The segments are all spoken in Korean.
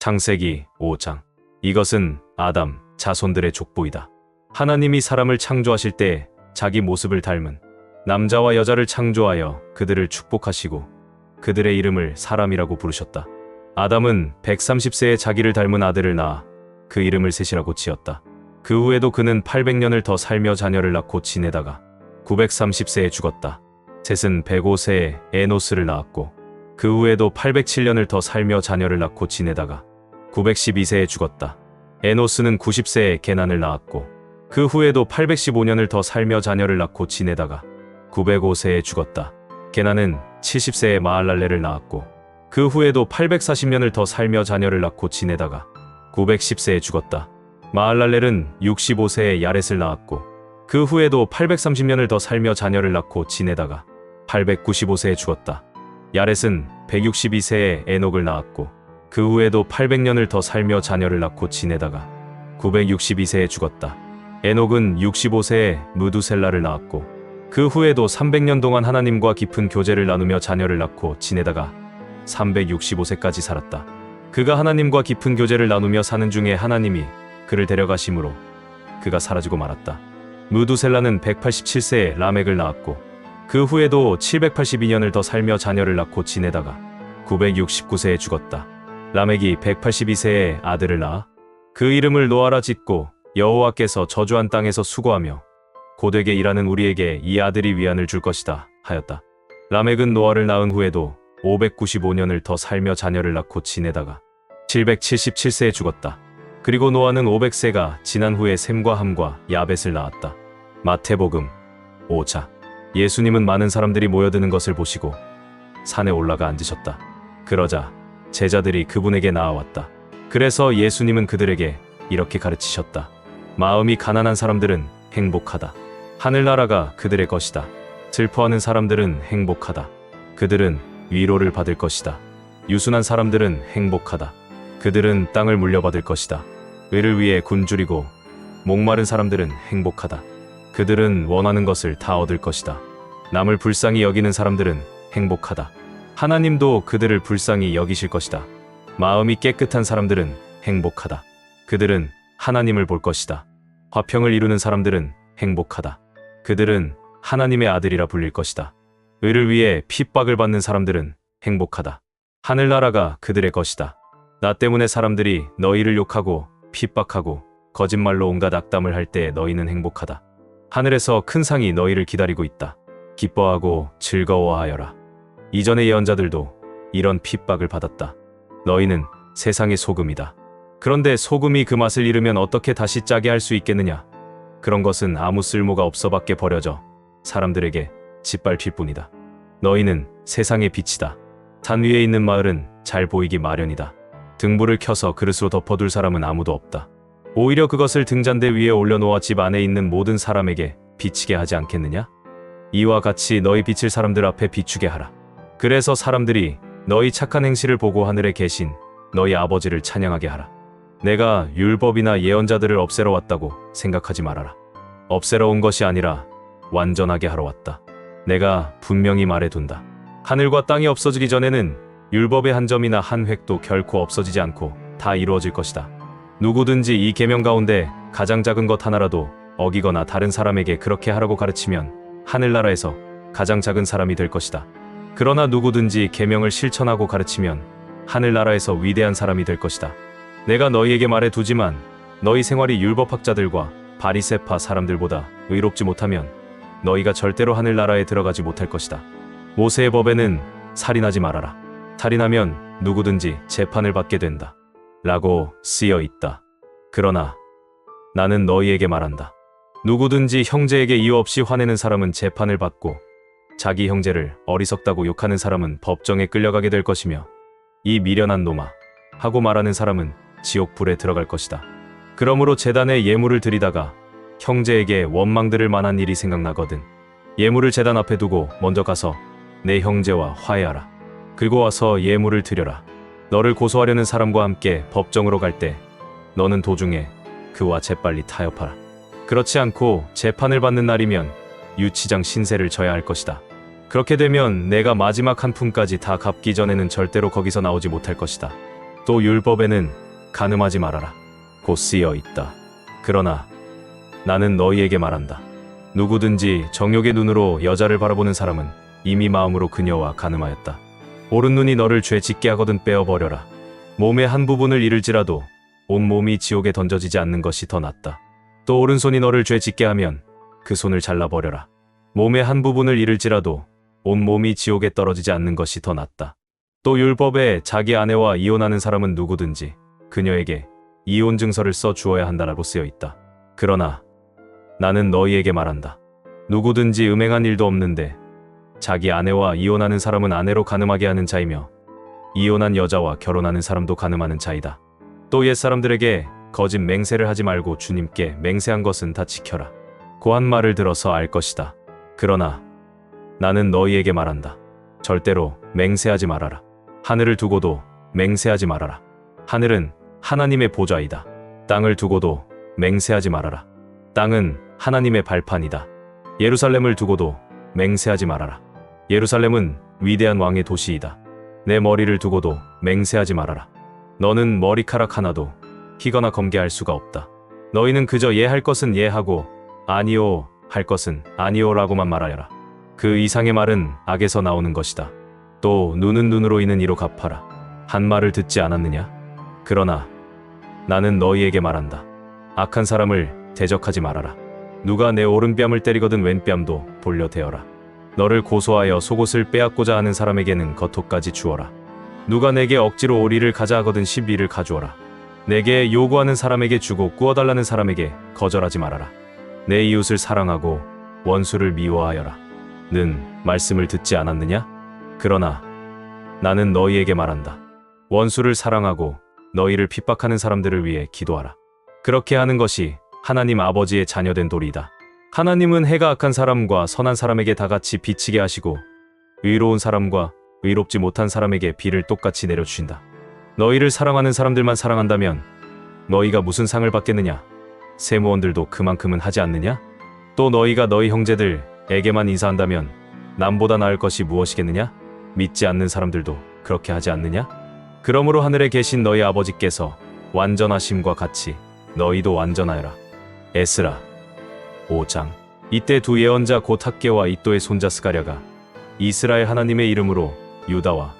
창세기 5장. 이것은 아담, 자손들의 족보이다. 하나님이 사람을 창조하실 때 자기 모습을 닮은 남자와 여자를 창조하여 그들을 축복하시고 그들의 이름을 사람이라고 부르셨다. 아담은 130세에 자기를 닮은 아들을 낳아 그 이름을 셋이라고 지었다. 그 후에도 그는 800년을 더 살며 자녀를 낳고 지내다가 930세에 죽었다. 셋은 105세에 에노스를 낳았고 그 후에도 807년을 더 살며 자녀를 낳고 지내다가 912세에 죽었다. 에노스는 90세에 게난을 낳았고 그 후에도 815년을 더 살며 자녀를 낳고 지내다가 905세에 죽었다. 게난은 70세에 마할랄레를 낳았고 그 후에도 840년을 더 살며 자녀를 낳고 지내다가 910세에 죽었다. 마할랄렐은 65세에 야렛을 낳았고 그 후에도 830년을 더 살며 자녀를 낳고 지내다가 895세에 죽었다. 야렛은 162세에 에녹을 낳았고 그 후에도 800년을 더 살며 자녀를 낳고 지내다가 962세에 죽었다. 에녹은 65세에 무두셀라를 낳았고 그 후에도 300년 동안 하나님과 깊은 교제를 나누며 자녀를 낳고 지내다가 365세까지 살았다. 그가 하나님과 깊은 교제를 나누며 사는 중에 하나님이 그를 데려가심으로 그가 사라지고 말았다. 무두셀라는 187세에 라멕을 낳았고 그 후에도 782년을 더 살며 자녀를 낳고 지내다가 969세에 죽었다. 라멕이 182세에 아들을 낳아 그 이름을 노아라 짓고 여호와께서 저주한 땅에서 수고하며 고되게 일하는 우리에게 이 아들이 위안을 줄 것이다 하였다. 라멕은 노아를 낳은 후에도 595년을 더 살며 자녀를 낳고 지내다가 777세에 죽었다. 그리고 노아는 500세가 지난 후에 셈과 함과 야벳을 낳았다. 마태복음 5자 예수님은 많은 사람들이 모여드는 것을 보시고 산에 올라가 앉으셨다. 그러자 제자들이 그분에게 나아왔다. 그래서 예수님은 그들에게 이렇게 가르치셨다. 마음이 가난한 사람들은 행복하다. 하늘나라가 그들의 것이다. 슬퍼하는 사람들은 행복하다. 그들은 위로를 받을 것이다. 유순한 사람들은 행복하다. 그들은 땅을 물려받을 것이다. 의를 위해 굶주리고 목마른 사람들은 행복하다. 그들은 원하는 것을 다 얻을 것이다. 남을 불쌍히 여기는 사람들은 행복하다. 하나님도 그들을 불쌍히 여기실 것이다. 마음이 깨끗한 사람들은 행복하다. 그들은 하나님을 볼 것이다. 화평을 이루는 사람들은 행복하다. 그들은 하나님의 아들이라 불릴 것이다. 의를 위해 핍박을 받는 사람들은 행복하다. 하늘나라가 그들의 것이다. 나 때문에 사람들이 너희를 욕하고 핍박하고 거짓말로 온갖 악담을 할 때 너희는 행복하다. 하늘에서 큰 상이 너희를 기다리고 있다. 기뻐하고 즐거워하여라. 이전의 예언자들도 이런 핍박을 받았다. 너희는 세상의 소금이다. 그런데 소금이 그 맛을 잃으면 어떻게 다시 짜게 할 수 있겠느냐? 그런 것은 아무 쓸모가 없어 밖에 버려져 사람들에게 짓밟힐 뿐이다. 너희는 세상의 빛이다. 산 위에 있는 마을은 잘 보이기 마련이다. 등불을 켜서 그릇으로 덮어둘 사람은 아무도 없다. 오히려 그것을 등잔대 위에 올려놓아 집 안에 있는 모든 사람에게 비치게 하지 않겠느냐? 이와 같이 너희 빛을 사람들 앞에 비추게 하라. 그래서 사람들이 너희 착한 행실을 보고 하늘에 계신 너희 아버지를 찬양하게 하라. 내가 율법이나 예언자들을 없애러 왔다고 생각하지 말아라. 없애러 온 것이 아니라 완전하게 하러 왔다. 내가 분명히 말해둔다. 하늘과 땅이 없어지기 전에는 율법의 한 점이나 한 획도 결코 없어지지 않고 다 이루어질 것이다. 누구든지 이 계명 가운데 가장 작은 것 하나라도 어기거나 다른 사람에게 그렇게 하라고 가르치면 하늘나라에서 가장 작은 사람이 될 것이다. 그러나 누구든지 계명을 실천하고 가르치면 하늘나라에서 위대한 사람이 될 것이다. 내가 너희에게 말해 두지만 너희 생활이 율법학자들과 바리세파 사람들보다 의롭지 못하면 너희가 절대로 하늘나라에 들어가지 못할 것이다. 모세의 법에는 살인하지 말아라. 살인하면 누구든지 재판을 받게 된다. 라고 쓰여 있다. 그러나 나는 너희에게 말한다. 누구든지 형제에게 이유 없이 화내는 사람은 재판을 받고 자기 형제를 어리석다고 욕하는 사람은 법정에 끌려가게 될 것이며 이 미련한 놈아 하고 말하는 사람은 지옥 불에 들어갈 것이다. 그러므로 재단에 예물을 드리다가 형제에게 원망 들을 만한 일이 생각나거든. 예물을 재단 앞에 두고 먼저 가서 내 형제와 화해하라. 그리고 와서 예물을 드려라. 너를 고소하려는 사람과 함께 법정으로 갈 때 너는 도중에 그와 재빨리 타협하라. 그렇지 않고 재판을 받는 날이면 유치장 신세를 져야 할 것이다. 그렇게 되면 내가 마지막 한 푼까지 다 갚기 전에는 절대로 거기서 나오지 못할 것이다. 또 율법에는 가늠하지 말아라. 곧 쓰여 있다. 그러나 나는 너희에게 말한다. 누구든지 정욕의 눈으로 여자를 바라보는 사람은 이미 마음으로 그녀와 가늠하였다. 오른 눈이 너를 죄 짓게 하거든 빼어버려라. 몸의 한 부분을 잃을지라도 온 몸이 지옥에 던져지지 않는 것이 더 낫다. 또 오른손이 너를 죄 짓게 하면 그 손을 잘라버려라. 몸의 한 부분을 잃을지라도 온 몸이 지옥에 떨어지지 않는 것이 더 낫다. 또 율법에 자기 아내와 이혼하는 사람은 누구든지 그녀에게 이혼 증서를 써 주어야 한다라고 쓰여 있다. 그러나 나는 너희에게 말한다. 누구든지 음행한 일도 없는데 자기 아내와 이혼하는 사람은 아내로 가늠하게 하는 자이며 이혼한 여자와 결혼하는 사람도 가늠하는 자이다. 또 옛사람들에게 거짓 맹세를 하지 말고 주님께 맹세한 것은 다 지켜라. 고한 말을 들어서 알 것이다. 그러나 나는 너희에게 말한다. 절대로 맹세하지 말아라. 하늘을 두고도 맹세하지 말아라. 하늘은 하나님의 보좌이다. 땅을 두고도 맹세하지 말아라. 땅은 하나님의 발판이다. 예루살렘을 두고도 맹세하지 말아라. 예루살렘은 위대한 왕의 도시이다. 내 머리를 두고도 맹세하지 말아라. 너는 머리카락 하나도 희거나 검게할 수가 없다. 너희는 그저 예 할 것은 예 하고 아니요 할 것은 아니요라고만 말하여라. 그 이상의 말은 악에서 나오는 것이다. 또 눈은 눈으로 있는 이로 갚아라. 한 말을 듣지 않았느냐? 그러나 나는 너희에게 말한다. 악한 사람을 대적하지 말아라. 누가 내 오른뺨을 때리거든 왼뺨도 돌려대어라. 너를 고소하여 속옷을 빼앗고자 하는 사람에게는 겉옷까지 주어라. 누가 내게 억지로 오리를 가자 하거든 시비를 가주어라. 내게 요구하는 사람에게 주고 꾸어달라는 사람에게 거절하지 말아라. 내 이웃을 사랑하고 원수를 미워하여라. 는 말씀을 듣지 않았느냐? 그러나 나는 너희에게 말한다. 원수를 사랑하고 너희를 핍박하는 사람들을 위해 기도하라. 그렇게 하는 것이 하나님 아버지의 자녀된 도리이다. 하나님은 해가 악한 사람과 선한 사람에게 다 같이 비치게 하시고 의로운 사람과 의롭지 못한 사람에게 비를 똑같이 내려주신다. 너희를 사랑하는 사람들만 사랑한다면 너희가 무슨 상을 받겠느냐? 세무원들도 그만큼은 하지 않느냐? 또 너희가 너희 형제들 에게만 인사한다면 남보다 나을 것이 무엇이겠느냐? 믿지 않는 사람들도 그렇게 하지 않느냐? 그러므로 하늘에 계신 너희 아버지께서 완전하심과 같이 너희도 완전하여라. 에스라 5장 이때 두 예언자 곧 학계와 이또의 손자 스가랴가 이스라엘 하나님의 이름으로 유다와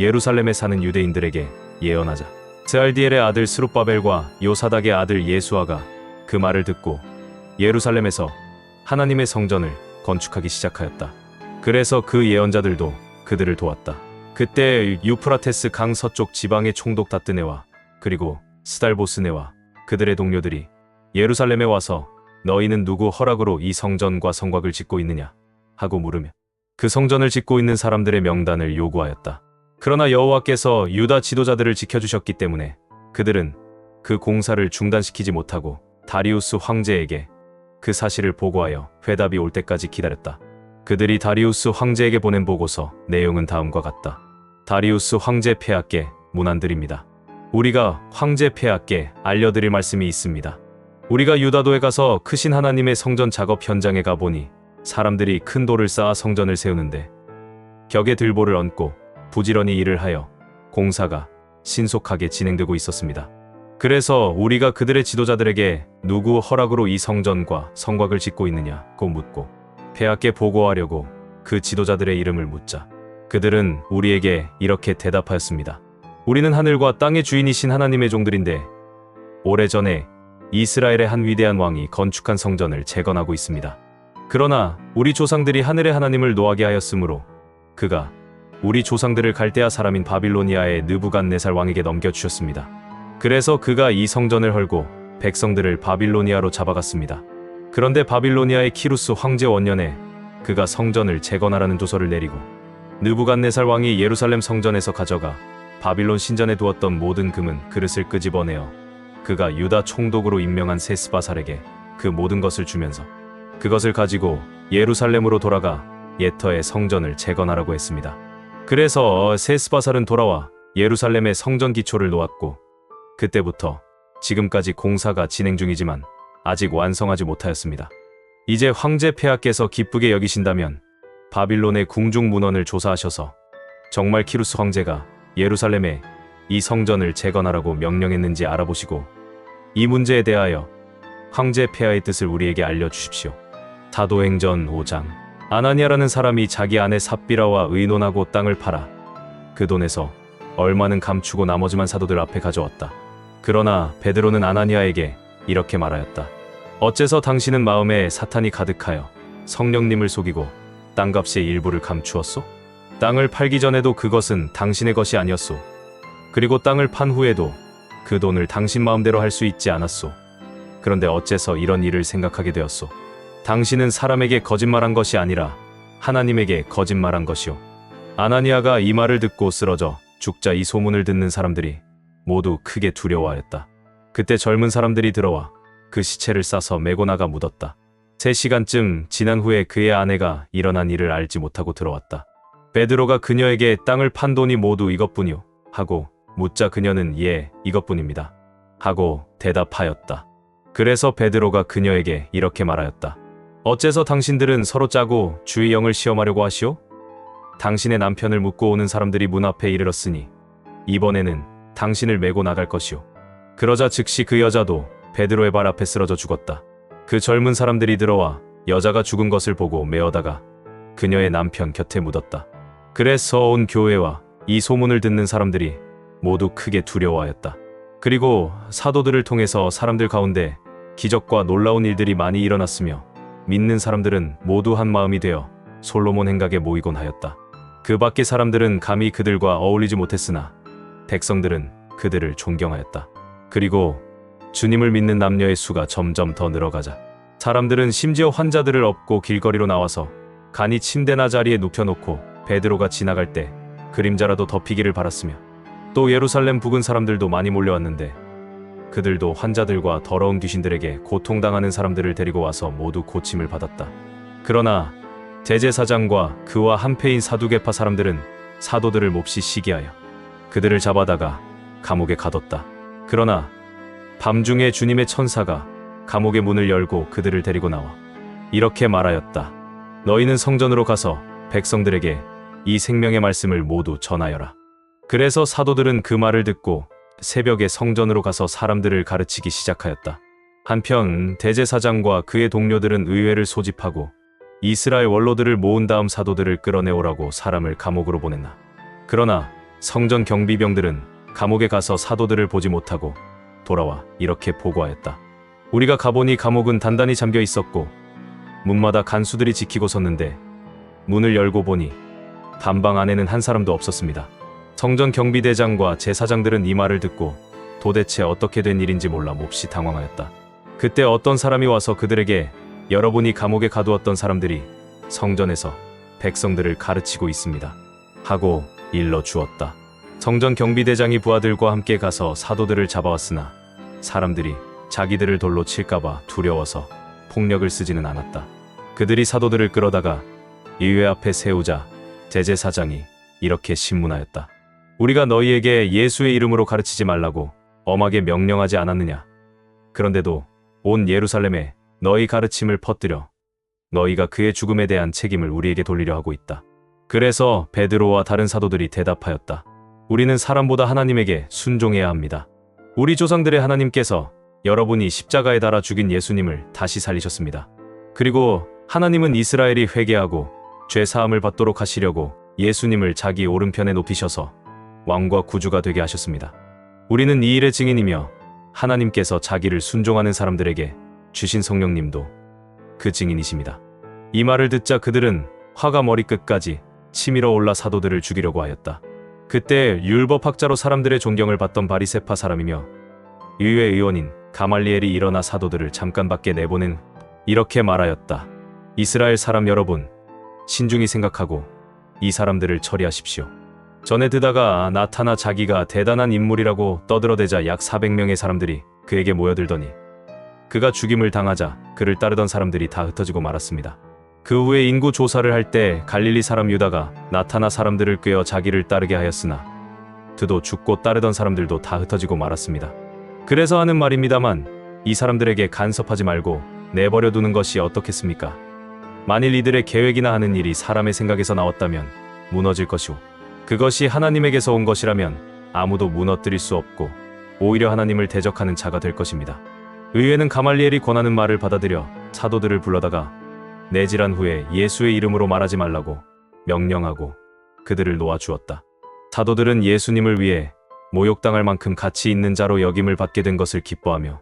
예루살렘에 사는 유대인들에게 예언하자. 스알디엘의 아들 스룹바벨과 요사닥의 아들 예수아가 그 말을 듣고 예루살렘에서 하나님의 성전을 건축하기 시작하였다. 그래서 그 예언자들도 그들을 도왔다. 그때 유프라테스 강 서쪽 지방의 총독 다뜨네와 그리고 스달보스네와 그들의 동료들이 예루살렘에 와서 너희는 누구 허락으로 이 성전과 성곽을 짓고 있느냐 하고 물으며 그 성전을 짓고 있는 사람들의 명단을 요구하였다. 그러나 여호와께서 유다 지도자들을 지켜주셨기 때문에 그들은 그 공사를 중단시키지 못하고 다리우스 황제에게 그 사실을 보고하여 회답이 올 때까지 기다렸다. 그들이 다리우스 황제에게 보낸 보고서 내용은 다음과 같다. 다리우스 황제 폐하께 문안드립니다. 우리가 황제 폐하께 알려드릴 말씀이 있습니다. 우리가 유다도에 가서 크신 하나님의 성전 작업 현장에 가보니 사람들이 큰 돌을 쌓아 성전을 세우는데 격에 들보를 얹고 부지런히 일을 하여 공사가 신속하게 진행되고 있었습니다. 그래서 우리가 그들의 지도자들에게 누구 허락으로 이 성전과 성곽을 짓고 있느냐고 묻고 폐하께 보고하려고 그 지도자들의 이름을 묻자 그들은 우리에게 이렇게 대답하였습니다. 우리는 하늘과 땅의 주인이신 하나님의 종들인데 오래전에 이스라엘의 한 위대한 왕이 건축한 성전을 재건하고 있습니다. 그러나 우리 조상들이 하늘의 하나님을 노하게 하였으므로 그가 우리 조상들을 갈대아 사람인 바빌로니아의 느부갓네살 왕에게 넘겨주셨습니다. 그래서 그가 이 성전을 헐고 백성들을 바빌로니아로 잡아갔습니다. 그런데 바빌로니아의 키루스 황제 원년에 그가 성전을 재건하라는 조서를 내리고 느부갓네살 왕이 예루살렘 성전에서 가져가 바빌론 신전에 두었던 모든 금은 그릇을 끄집어내어 그가 유다 총독으로 임명한 세스바살에게 그 모든 것을 주면서 그것을 가지고 예루살렘으로 돌아가 예터의 성전을 재건하라고 했습니다. 그래서 세스바살은 돌아와 예루살렘의 성전 기초를 놓았고 그때부터 지금까지 공사가 진행 중이지만 아직 완성하지 못하였습니다. 이제 황제 폐하께서 기쁘게 여기신다면 바빌론의 궁중 문헌을 조사하셔서 정말 키루스 황제가 예루살렘에 이 성전을 재건하라고 명령했는지 알아보시고 이 문제에 대하여 황제 폐하의 뜻을 우리에게 알려주십시오. 사도행전 5장 아나니아라는 사람이 자기 아내 삽비라와 의논하고 땅을 팔아 그 돈에서 얼마는 감추고 나머지만 사도들 앞에 가져왔다. 그러나 베드로는 아나니아에게 이렇게 말하였다. 어째서 당신은 마음에 사탄이 가득하여 성령님을 속이고 땅값의 일부를 감추었소? 땅을 팔기 전에도 그것은 당신의 것이 아니었소. 그리고 땅을 판 후에도 그 돈을 당신 마음대로 할 수 있지 않았소. 그런데 어째서 이런 일을 생각하게 되었소? 당신은 사람에게 거짓말한 것이 아니라 하나님에게 거짓말한 것이오. 아나니아가 이 말을 듣고 쓰러져 죽자 이 소문을 듣는 사람들이 모두 크게 두려워하였다. 그때 젊은 사람들이 들어와 그 시체를 싸서 메고 나가 묻었다. 세 시간쯤 지난 후에 그의 아내가 일어난 일을 알지 못하고 들어왔다. 베드로가 그녀에게 땅을 판 돈이 모두 이것뿐이오 하고 묻자 그녀는 예 이것뿐입니다 하고 대답하였다. 그래서 베드로가 그녀에게 이렇게 말하였다. 어째서 당신들은 서로 짜고 주의 영을 시험하려고 하시오? 당신의 남편을 묻고 오는 사람들이 문 앞에 이르렀으니 이번에는 당신을 메고 나갈 것이오. 그러자 즉시 그 여자도 베드로의 발 앞에 쓰러져 죽었다. 그 젊은 사람들이 들어와 여자가 죽은 것을 보고 메어다가 그녀의 남편 곁에 묻었다. 그래서 온 교회와 이 소문을 듣는 사람들이 모두 크게 두려워하였다. 그리고 사도들을 통해서 사람들 가운데 기적과 놀라운 일들이 많이 일어났으며 믿는 사람들은 모두 한 마음이 되어 솔로몬 행각에 모이곤 하였다. 그 밖의 사람들은 감히 그들과 어울리지 못했으나 백성들은 그들을 존경하였다. 그리고 주님을 믿는 남녀의 수가 점점 더 늘어가자 사람들은 심지어 환자들을 업고 길거리로 나와서 간이 침대나 자리에 눕혀놓고 베드로가 지나갈 때 그림자라도 덮이기를 바랐으며 또 예루살렘 부근 사람들도 많이 몰려왔는데 그들도 환자들과 더러운 귀신들에게 고통당하는 사람들을 데리고 와서 모두 고침을 받았다. 그러나 대제사장과 그와 한패인 사두개파 사람들은 사도들을 몹시 시기하여 그들을 잡아다가 감옥에 가뒀다. 그러나 밤중에 주님의 천사가 감옥의 문을 열고 그들을 데리고 나와 이렇게 말하였다. 너희는 성전으로 가서 백성들에게 이 생명의 말씀을 모두 전하여라. 그래서 사도들은 그 말을 듣고 새벽에 성전으로 가서 사람들을 가르치기 시작하였다. 한편 대제사장과 그의 동료들은 의회를 소집하고 이스라엘 원로들을 모은 다음 사도들을 끌어내오라고 사람을 감옥으로 보냈나. 그러나 성전 경비병들은 감옥에 가서 사도들을 보지 못하고 돌아와 이렇게 보고하였다. 우리가 가보니 감옥은 단단히 잠겨 있었고 문마다 간수들이 지키고 섰는데 문을 열고 보니 단방 안에는 한 사람도 없었습니다. 성전 경비대장과 제사장들은 이 말을 듣고 도대체 어떻게 된 일인지 몰라 몹시 당황하였다. 그때 어떤 사람이 와서 그들에게 여러분이 감옥에 가두었던 사람들이 성전에서 백성들을 가르치고 있습니다. 하고 일러 주었다. 성전 경비대장이 부하들과 함께 가서 사도들을 잡아왔으나 사람들이 자기들을 돌로 칠까봐 두려워서 폭력을 쓰지는 않았다. 그들이 사도들을 끌어다가 의회 앞에 세우자 제제사장이 이렇게 신문하였다. 우리가 너희에게 예수의 이름으로 가르치지 말라고 엄하게 명령하지 않았느냐? 그런데도 온 예루살렘에 너희 가르침을 퍼뜨려 너희가 그의 죽음에 대한 책임을 우리에게 돌리려 하고 있다. 그래서 베드로와 다른 사도들이 대답하였다. 우리는 사람보다 하나님에게 순종해야 합니다. 우리 조상들의 하나님께서 여러분이 십자가에 달아 죽인 예수님을 다시 살리셨습니다. 그리고 하나님은 이스라엘이 회개하고 죄 사함을 받도록 하시려고 예수님을 자기 오른편에 높이셔서 왕과 구주가 되게 하셨습니다. 우리는 이 일의 증인이며 하나님께서 자기를 순종하는 사람들에게 주신 성령님도 그 증인이십니다. 이 말을 듣자 그들은 화가 머리끝까지 치밀어 올라 사도들을 죽이려고 하였다. 그때 율법학자로 사람들의 존경을 받던 바리세파 사람이며 의회 의원인 가말리엘이 일어나 사도들을 잠깐 밖에 내보낸 이렇게 말하였다. 이스라엘 사람 여러분, 신중히 생각하고 이 사람들을 처리하십시오. 전에 듣다가 나타나 자기가 대단한 인물이라고 떠들어대자 약 400명의 사람들이 그에게 모여들더니 그가 죽임을 당하자 그를 따르던 사람들이 다 흩어지고 말았습니다. 그 후에 인구 조사를 할 때 갈릴리 사람 유다가 나타나 사람들을 꿰어 자기를 따르게 하였으나 그도 죽고 따르던 사람들도 다 흩어지고 말았습니다. 그래서 하는 말입니다만 이 사람들에게 간섭하지 말고 내버려 두는 것이 어떻겠습니까? 만일 이들의 계획이나 하는 일이 사람의 생각에서 나왔다면 무너질 것이오. 그것이 하나님에게서 온 것이라면 아무도 무너뜨릴 수 없고 오히려 하나님을 대적하는 자가 될 것입니다. 의회는 가말리엘이 권하는 말을 받아들여 사도들을 불러다가 내질한 후에 예수의 이름으로 말하지 말라고 명령하고 그들을 놓아주었다. 사도들은 예수님을 위해 모욕당할 만큼 가치 있는 자로 여김을 받게 된 것을 기뻐하며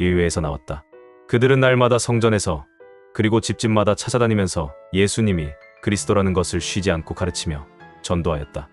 의회에서 나왔다. 그들은 날마다 성전에서 그리고 집집마다 찾아다니면서 예수님이 그리스도라는 것을 쉬지 않고 가르치며 전도하였다.